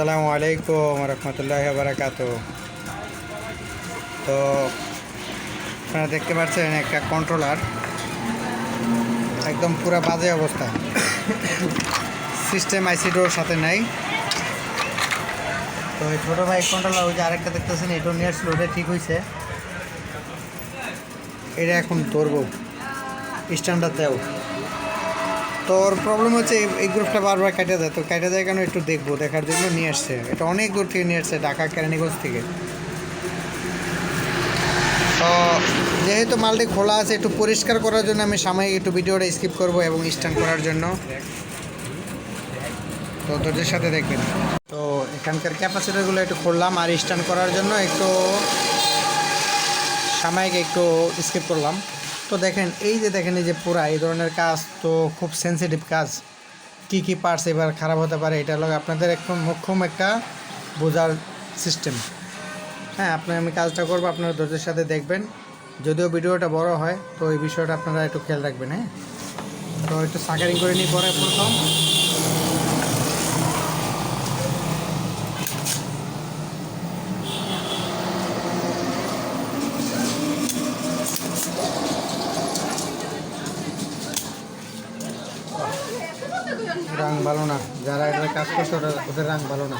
আসসালামু আলাইকুম রহমতুল্লাহ বারাকাত তো, আপনারা দেখতে পাচ্ছেন একটা কন্ট্রোলার একদম পুরো বাজে অবস্থা। সিস্টেম আইসিডোর সাথে নাই। তো এই ছোটো ভাই কন্ট্রোলার ওই যে আরেকটা দেখতেছেন এটাও নিয়ে আসছিল ওটা ঠিক হয়েছে এটা এখন ধরবো। স্ট্যান্ডার্ড দেও তোর প্রবলেম হচ্ছে এই- গ্রুপটা বারবার কেটে দেয়। তো কেটে দেয় কেন একটু দেখব, দেখার জন্য নিয়ে আসছে। এটা অনেক দূর থেকে নিয়ে আসছে, ঢাকা, কেরানীগঞ্জ থেকে। তো যেহেতু মালটি খোলা আছে, একটু পরিষ্কার করার জন্য আমি সাময়িক একটু ভিডিওটা স্কিপ করব এবং স্ট্যান্ড করার জন্য। তো ধৈর্যের সাথে দেখবেন। তো এখানকার ক্যাপাসিটারগুলো একটু খুললাম আর স্ট্যান্ড করার জন্য একটু সাময়িক একটু স্কিপ করলাম। তো দেখেন, এই যে দেখেন, এই যে পুরা, এই ধরনের কাজ তো খুব সেন্সিটিভ কাজ। কি কি পার্টস এবার খারাপ হতে পারে, এটা হলো আপনাদের একদম মোক্ষম একটা বোঝার সিস্টেম হ্যাঁ আপনি আমি কাজটা করব, আপনারা ধৈর্যের সাথে দেখবেন। যদিও ভিডিওটা বড় হয়, তো এই বিষয়টা আপনারা একটু খেয়াল রাখবেন হ্যাঁ? তো একটু সাকারিং করে নিই পরে প্রথম। রাং ভালো না। যারা এটা কাজ করছে ওদের রাং ভালো না।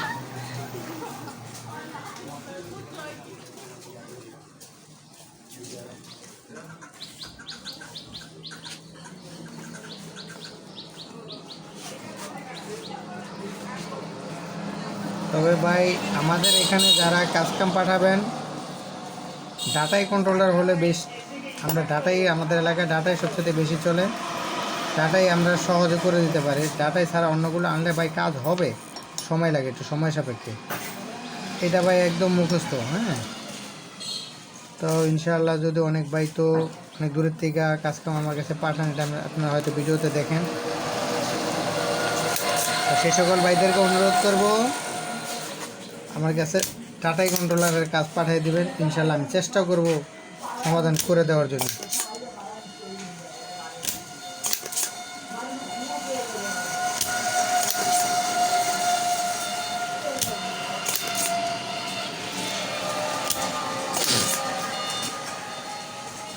তবে ভাই, আমাদের এখানে যারা কাজকাম পাঠাবেন, ডাটাই কন্ট্রোলার হলে বেশ আমরা ডাটাই আমাদের এলাকায় ডাটাই সবচেয়ে বেশি চলে। ডাটাই আমরা সহজে করে দিতে পারি। ডাটাই ছাড়া অন্যগুলো আনলে ভাই কাজ হবে। সময় লাগে একটু, সময় সাপেক্ষে। এটা ভাই একদম মুখস্থ হ্যাঁ? তো ইনশাআল্লাহ যদি অনেক ভাই তো অনেক দূরের থেকে কাজকাম আমার কাছে পাঠান, এটা আপনারা হয়তো ভিডিওতে দেখেন। তো সেই সকল ভাইদেরকে অনুরোধ করব, আমার কাছে টাটাই কন্ট্রোলারের কাজ পাঠিয়ে দেবেন। ইনশাল্লাহ আমি চেষ্টা করব সমাধান করে দেওয়ার জন্য।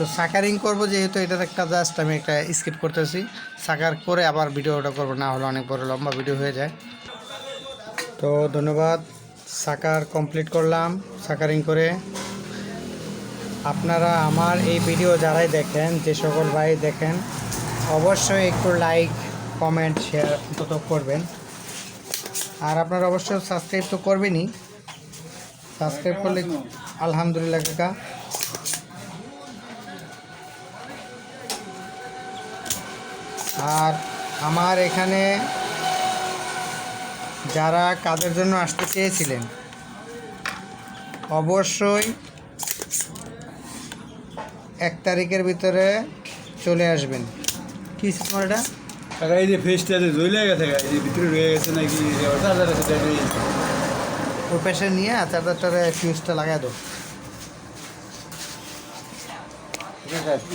তো সাকারিং করব যেহেতু এটার একটা জাস্ট আমি একটা স্কিপ করতেছি। সাকার করে আবার ভিডিও ভিডিওটা করব না হলে অনেক বড় লম্বা ভিডিও হয়ে যায়। তো ধন্যবাদ সাকার কমপ্লিট করলাম সাকারিং করে। আপনারা আমার এই ভিডিও যারাই দেখেন যে সকল ভাই দেখেন অবশ্যই একটু লাইক কমেন্ট শেয়ার অন্তত করবেন। আর আপনারা অবশ্যই সাবস্ক্রাইব তো করবেনই। সাবস্ক্রাইব করলে আলহামদুলিল্লাহ কাকা। আর আমার এখানে যারা কাজের জন্য আসতে চেয়েছিলেন অবশ্যই এক তারিখের ভিতরে চলে আসবেন। কি সিস্টেম এটা? কাকা এই যে ফেসটা যে জ্বলে গেছে এই যে ভিতরে রয়ে গেছে নাকি। ওই পাশে নিয়ে চার্জারটারে ফিউজটা লাগাই দাও।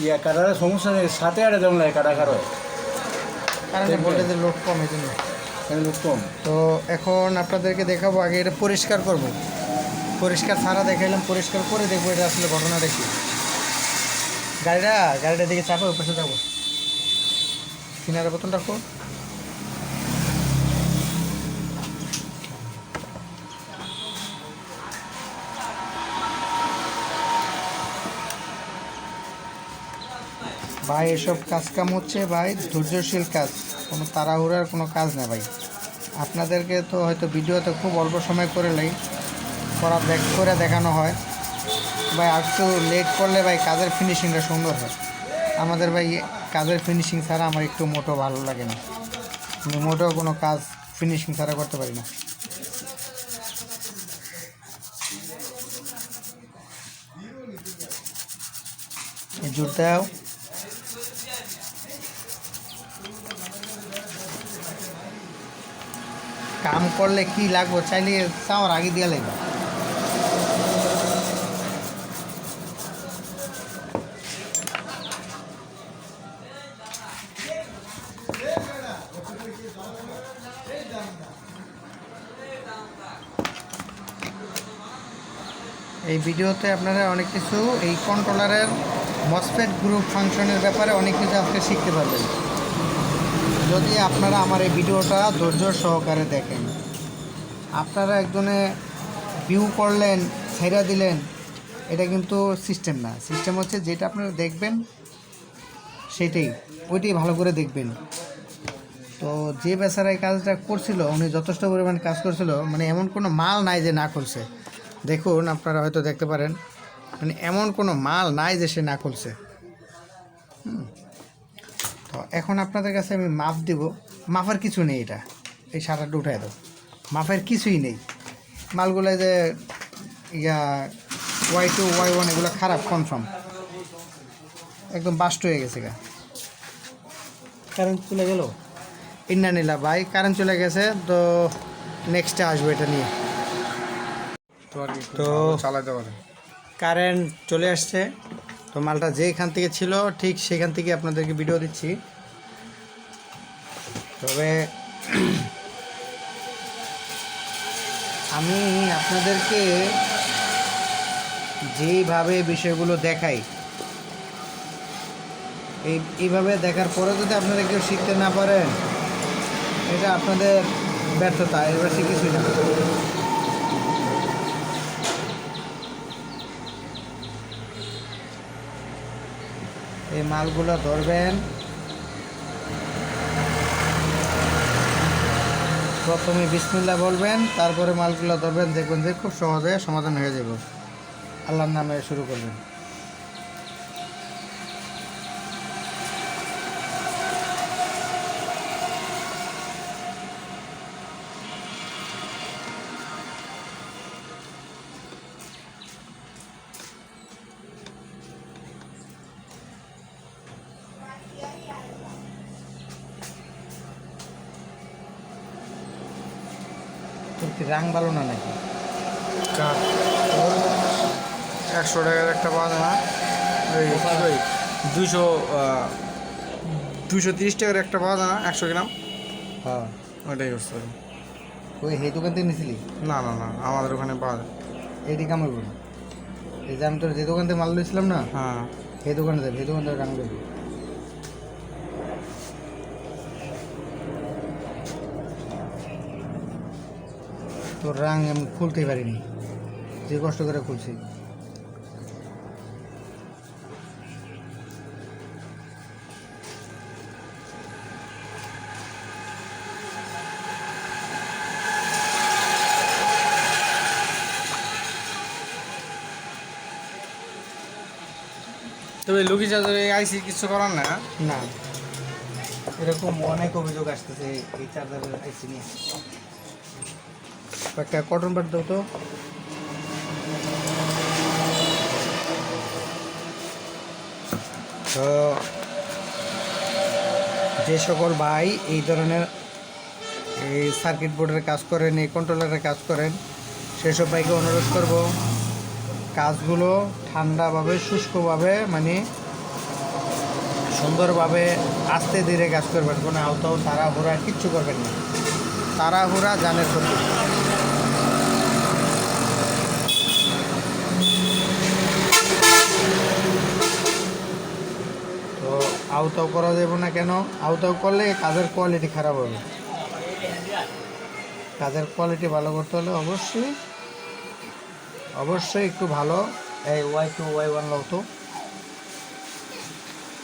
ইয়া কাটার সমস্যা নেই সাথে আরে যেমন লাগে কাটা কারও কারণ ভোল্টেজের লোড কম এই জন্য লোড কম। তো এখন আপনাদেরকে দেখাবো আগে এটা পরিষ্কার করব। পরিষ্কার ছাড়া দেখাইলাম পরিষ্কার করে দেখব এটা আসলে ঘটনাটা কি। গাড়িটা গাড়িটা দিকে চাপো ওই পাশে যাব। কিনারা বোতল রাখো ভাই, এসব কাজ কাম হচ্ছে ভাই, ধৈর্যশীল কাজ। কোনো তাড়াহুড়ার কোনো কাজ না ভাই। আপনাদেরকে তো হয়তো ভিডিওতে খুব অল্প সময় করে লাই, করা দেখ, করে দেখানো হয়। ভাই একটু লেট করলে ভাই, কাজের ফিনিশিংটা সুন্দর হয়। আমাদের ভাই, কাজের ফিনিশিং ছাড়া আমার একটু মোটো ভালো লাগে না। আমি মোটেও কোনো কাজ ফিনিশিং ছাড়া করতে পারি না। এই কাম করলে কি লাগবো চাইলে তাও রাগি দিয়ে লাগবে। এই ভিডিওতে আপনারা অনেক কিছু এই কন্ট্রোলারের মসফেট গ্রুপ ফাংশনের ব্যাপারে অনেক কিছু আজকে শিখতে পারবেন। যদি আপনারা আমার এই ভিডিওটা ধৈর্য সহকারে দেখেন, আপনারা একজনে ভিউ করলেন, ছেড়া দিলেন, এটা কিন্তু সিস্টেম না। সিস্টেম হচ্ছে যেটা আপনারা দেখবেন, সেটাই, ওইটাই ভালো করে দেখবেন। তো যে বেচারা এই কাজটা করছিল, উনি যথেষ্ট পরিমাণ কাজ করছিল মানে এমন কোনো মাল নাই যে না করছে। দেখুন, আপনারা হয়তো দেখতে পারেন মানে এমন কোনো মাল নাই যে সে না করছে। হুম। তো এখন আপনাদের কাছে আমি মাপ দিব। মাপের কিছু নেই এটা। এই সাঁতারটা উঠাই দাও। মাপের কিছুই নেই। মালগুলো যে ইয়া ওয়াই টু ওয়াই ওয়ান এগুলো খারাপ কনফার্ম একদম বাস্ট হয়ে গেছে গা। কারেন্ট চলে গেল? ইন্না নিলা ভাই কারেন্ট চলে গেছে তো নেক্সটে আসব এটা নিয়ে। তো তো চালাতে পারে। কারেন্ট চলে আসছে। তো মালটা যেখান থেকে ছিল, ঠিক সেখান থেকে আপনাদেরকে ভিডিও দিচ্ছি। তবে আমি আপনাদেরকে যেইভাবে বিষয়গুলো দেখাই, এই এইভাবে দেখার পরে যদি আপনারা কেউ শিখতে না পারেন, এটা আপনাদের ব্যর্থতা, এবার কিছুই না এই মালগুলো ধরবেন। প্রথমে বিসমিল্লা বলবেন, তারপরে মালগুলো ধরবেন, দেখবেন যে খুব সহজে সমাধান হয়ে যাব। আল্লাহর নামে শুরু করবেন। রাং ভালো না নাকি? একশো টাকার একটা পাওয়া যায় না ওই দুশো দুশো তিরিশ টাকার একটা পাওয়া যায় না একশো গ্রাম। হ্যাঁ। ওইটাই করতে হবে ওই সেই দোকান থেকে নিছিলি? না না না আমাদের ওখানে পাওয়া যায় এইটি বলি এই যে আমি তোর যে দোকান থেকে মাল লইছিলাম না হ্যাঁ। সেই দোকানে যাবে সেই দোকান থেকে রাং দেবে তোর রাং আমি খুলতেই পারিনি। যে কষ্ট করে খুলছি। তবে লুকি চার্জারে আইসি কিছু করার না? না। এরকম অনেক অভিযোগ আসতেছে এই চার্জারের আইসি নিয়ে। একটা কটন বাট দাও তো। তো যে সকল ভাই এই ধরনের এই সার্কিট বোর্ডের কাজ করেন, এই কন্ট্রোলারের কাজ করেন সেসব ভাইকে অনুরোধ করব, কাজগুলো ঠান্ডাভাবে, শুষ্কভাবে মানে সুন্দরভাবে আস্তে ধীরে কাজ করবেন। কোনো আওতাও তাড়াহুড়া কিচ্ছু করবেন না। তাড়াহুড়া জানের ক্ষতি তো আওতাও করা যাবে না কেন? আওতাও করলে কাজের কোয়ালিটি খারাপ হবে। কাজের কোয়ালিটি ভালো করতে হলে অবশ্যই অবশ্যই একটু ভালো এই ওয়াই টু ওয়াই ওয়ান লাও তো।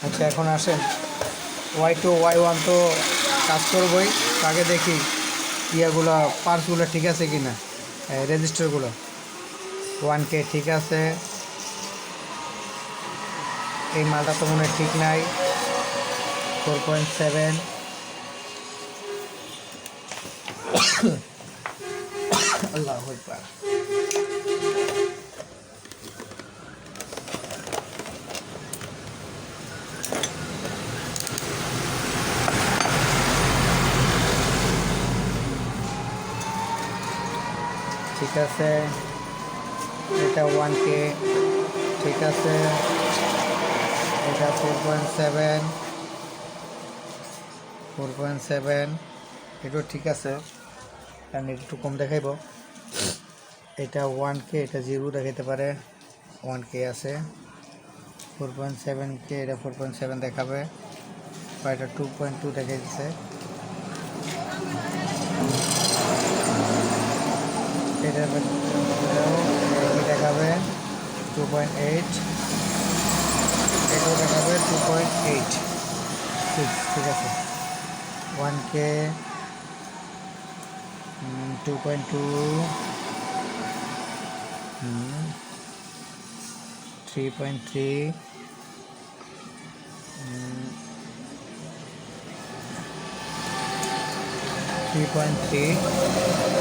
আচ্ছা এখন আসেন। ওয়াই টু ওয়াই ওয়ান তো কাজ করবই। আগে দেখি ইয়েগুলো পার্টসগুলো ঠিক আছে কি না রেজিস্টারগুলো ওয়ান কে ঠিক আছে। এই মালটা তো মনে ঠিক নাই। ফোর পয়েন্ট সেভেন আল্লাহ একবার ঠিক আছে এটা ওয়ান কে ঠিক আছে এটা four point seven four point seven, এটাও ঠিক আছে। কারণ এটা একটু কম দেখাইব। এটা ওয়ান কে, এটা জিরো দেখাতে পারে। ওয়ান কে আছে। ফোর পয়েন্ট সেভেন কে, এটা ফোর পয়েন্ট সেভেন দেখাবে। বা এটা টু পয়েন্ট টু দেখা দিচ্ছে দেখাবে। Two point eight. এটাও দেখাবে। Two point eight. ঠিক ঠিক আছে। One K two point two three point three three point three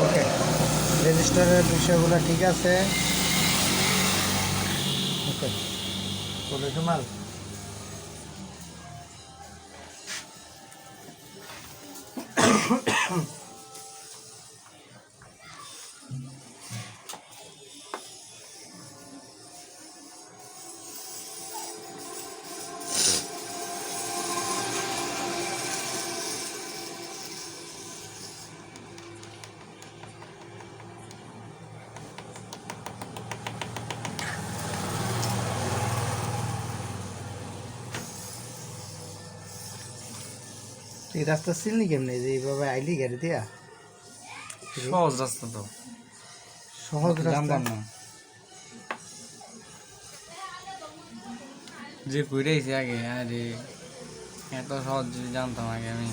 okay রেজিস্টারের বিষয়গুলো ঠিক আছে? ওকে বলে মাল? এই রাস্তা চিনলি কেমনে যে এইভাবে আইলি গাড়ি দিয়া? সহজ রাস্তা তো। সহজ রাস্তা? না। যে ঘুরেছি আগে আরে এত সহজ জানতাম আগে আমি।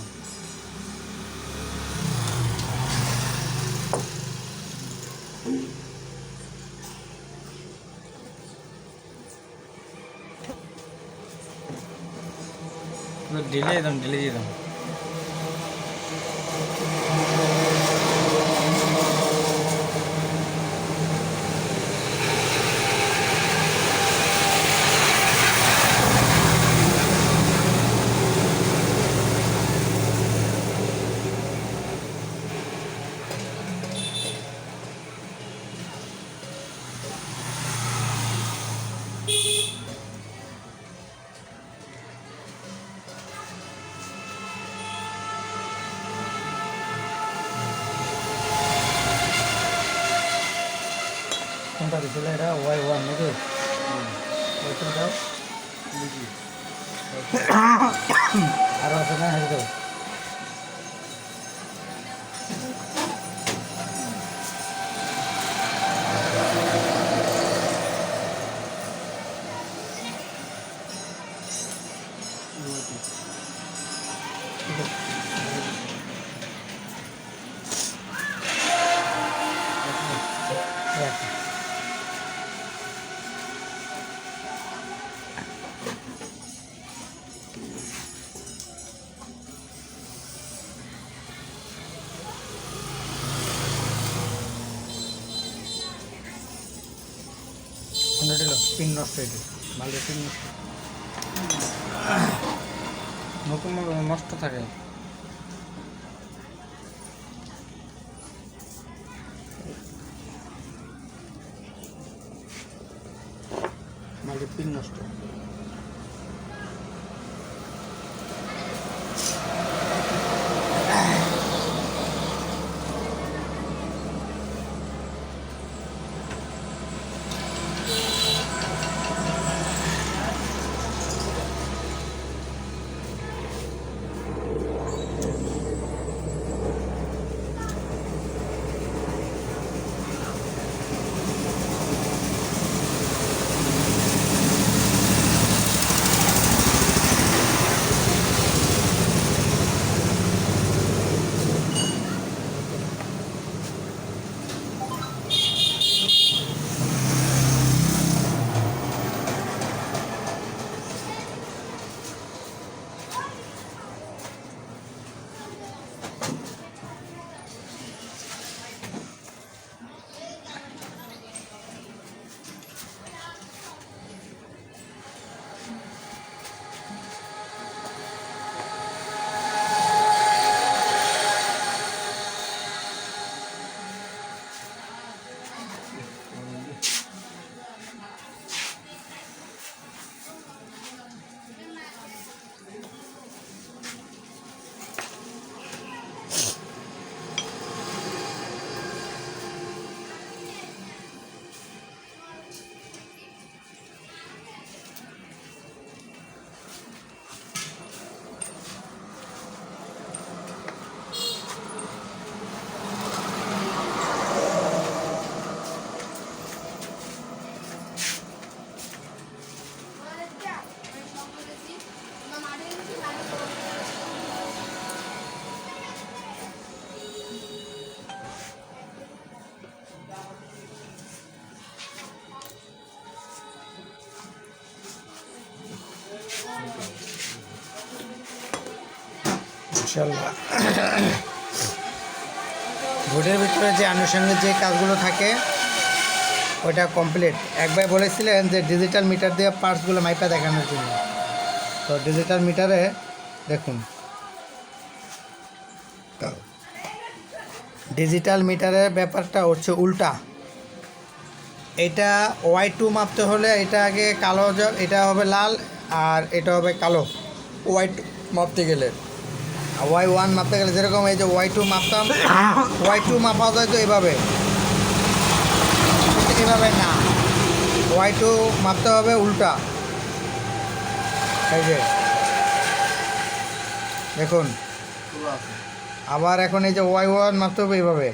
ঢিলে যেতাম ঢিলে যেতাম কোনটা দিছিল এটা ওয়াই ওয়ান নাকি দাও আর আছে না হেঁটে পিন নষ্ট হয়ে নতুন নতুন নষ্ট থাকে। ভোটের ভিতরে যে আনুষঙ্গিক যে কাজগুলো থাকে, ওইটা কমপ্লিট একবার বলেছিলেন যে ডিজিটাল মিটার দিয়ে পার্টসগুলো মাইপা দেখানোর জন্য। তো ডিজিটাল মিটারে দেখুন। ডিজিটাল মিটারের ব্যাপারটা হচ্ছে উল্টা। এটা ওয়াই টু মাপতে হলে এটা আগে কালো এটা হবে লাল আর এটা হবে কালো। ওয়াই টু মাপতে গেলে। ওয়াই ওয়ান মাপতে গেলে যেরকম এই যে ওয়াই টু মাপতাম ওয়াই টু মাপা যায় তো এভাবে। এভাবে না। ওয়াই টু মাপতে হবে উল্টা। এই যে। দেখুন। আবার এখন এই যে ওয়াই ওয়ান মাপতে হবে এইভাবে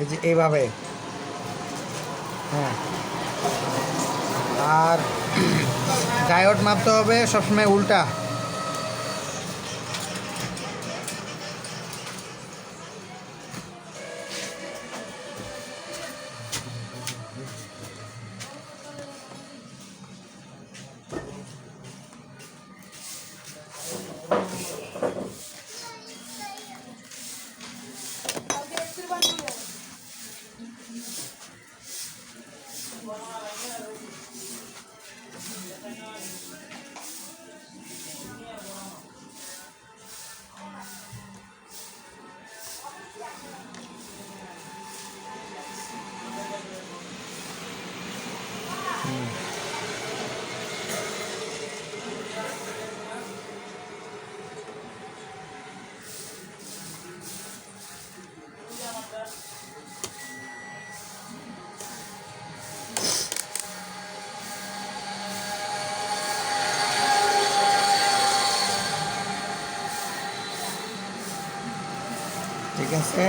এই যে এইভাবে হ্যাঁ। আর ডায়োড মাপতে হবে সবসময় উল্টা। আছে।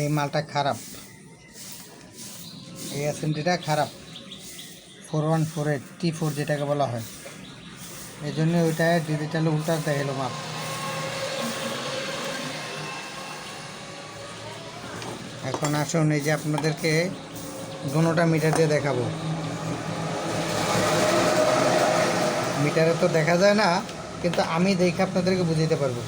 এই মালটা খারাপ। এই অ্যাসেন্টিটা খারাপ। Four one four eight T four যেটাকে বলা হয়। এই জন্য ওইটা ডিজিটাল উল্টা দেখাল মাপ এখন আসুন, এই যে আপনাদেরকে দোনোটা মিটার দিয়ে দেখাবো। মিটারে তো দেখা যায় না, কিন্তু আমি দেখে আপনাদেরকে বুঝাতে পারব।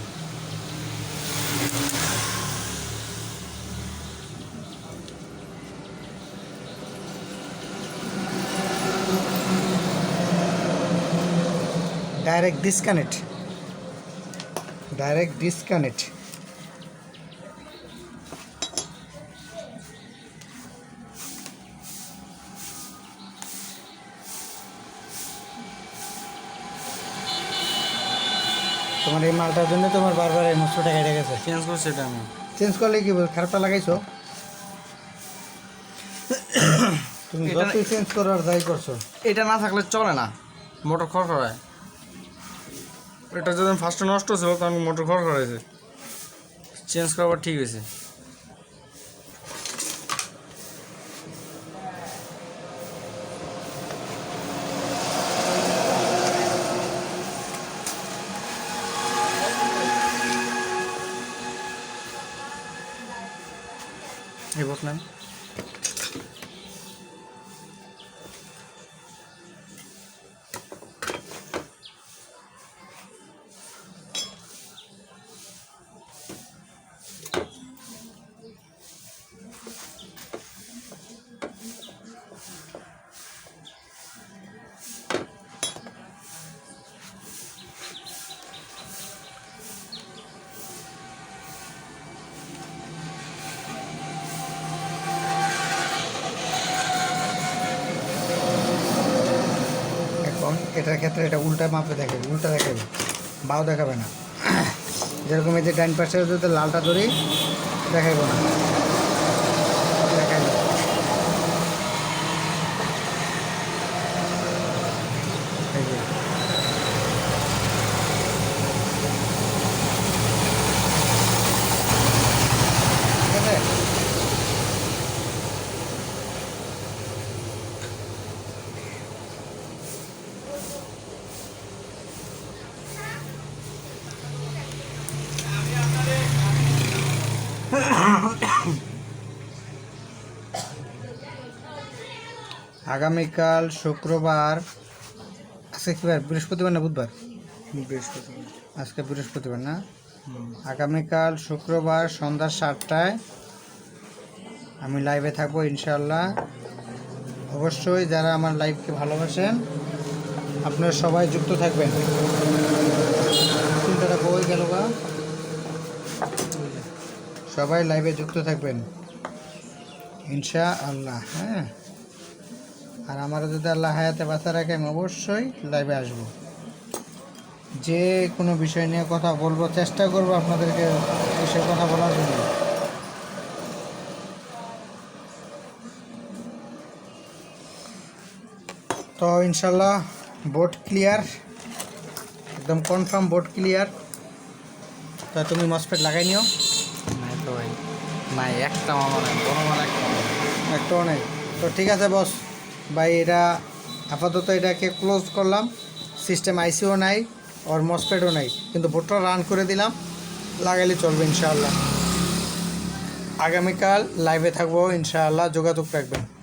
ডাইরেক্ট ডিসকানেক্ট ডাইরেক্ট ডিসকানেক্ট তোমার এই মালটার জন্য তোমার বারবার এই মশলাটা কেটে গেছে চেঞ্জ করছি এটা আমি। চেঞ্জ করলে কি বল খারাপটা লাগাইছো? তুমি যত যতই চেঞ্জ করার দায় করছ। এটা না থাকলে চলে না মোটর খর খড়ায় এটা যখন ফার্স্টে নষ্ট ছিল তখন মোটর খর খড়াইছে চেঞ্জ করাবার ঠিক হয়েছে। এটার ক্ষেত্রে এটা উল্টা মাপে দেখাবে উল্টা দেখাবে বাও দেখাবে না। যেরকম এই যে ডাইন পাশে যদি লালটা ধরি, দেখাইব না দেখাইব এই যে। ঠিক আছে? আগামীকাল শুক্রবার আজকে কি বার? বৃহস্পতিবার না বুধবার? বৃহস্পতিবার। আজকে বৃহস্পতিবার না? আগামীকাল শুক্রবার সন্ধ্যা সাতটায় আমি লাইভে থাকব ইনশাল্লাহ অবশ্যই যারা আমার লাইভকে ভালোবাসেন আপনারা সবাই যুক্ত থাকবেন। চিন্তাটা বই গেল বা সবাই লাইভে যুক্ত থাকবেন। ইনশা আল্লাহ হ্যাঁ। আর আমারও যদি আল্লাহ হায়াতে বাঁচা রাখে আমি অবশ্যই লাইভে আসব। যে কোনো বিষয় নিয়ে কথা বলব চেষ্টা করব আপনাদেরকে বিষয়ে কথা বলার জন্য। তো ইনশাল্লাহ বোর্ড ক্লিয়ার একদম কনফার্ম বোর্ড ক্লিয়ার। তা তুমি মসফেট লাগাই নিও। নাই তো ভাই নাই। একটাও নেই। তো ঠিক আছে বস। ভাই, এটা আপাতত এটাকে ক্লোজ করলাম। সিস্টেম আইসিও নাই ওর মসপেডও নাই। কিন্তু ভোটটা রান করে দিলাম লাগালে চলবে ইনশাআল্লাহ। আগামীকাল লাইভে থাকব, ইনশাআল্লাহ যোগাযোগ রাখবেন।